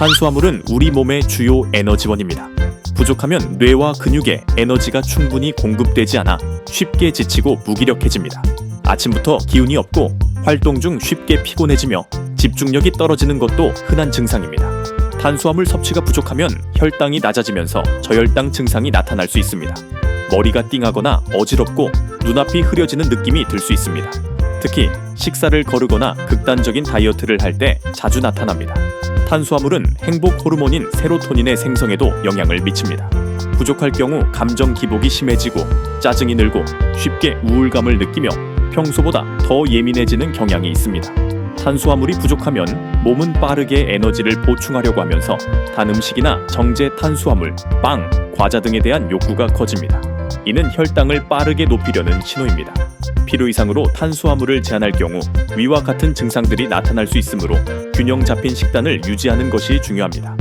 탄수화물은 우리 몸의 주요 에너지원입니다. 부족하면 뇌와 근육에 에너지가 충분히 공급되지 않아 쉽게 지치고 무기력해집니다. 아침부터 기운이 없고 활동 중 쉽게 피곤해지며 집중력이 떨어지는 것도 흔한 증상입니다. 탄수화물 섭취가 부족하면 혈당이 낮아지면서 저혈당 증상이 나타날 수 있습니다. 머리가 띵하거나 어지럽고 눈앞이 흐려지는 느낌이 들 수 있습니다. 특히 식사를 거르거나 극단적인 다이어트를 할 때 자주 나타납니다. 탄수화물은 행복 호르몬인 세로토닌의 생성에도 영향을 미칩니다. 부족할 경우 감정 기복이 심해지고 짜증이 늘고 쉽게 우울감을 느끼며 평소보다 더 예민해지는 경향이 있습니다. 탄수화물이 부족하면 몸은 빠르게 에너지를 보충하려고 하면서 단 음식이나 정제 탄수화물, 빵, 과자 등에 대한 욕구가 커집니다. 이는 혈당을 빠르게 높이려는 신호입니다. 필요 이상으로 탄수화물을 제한할 경우 위와 같은 증상들이 나타날 수 있으므로 균형 잡힌 식단을 유지하는 것이 중요합니다.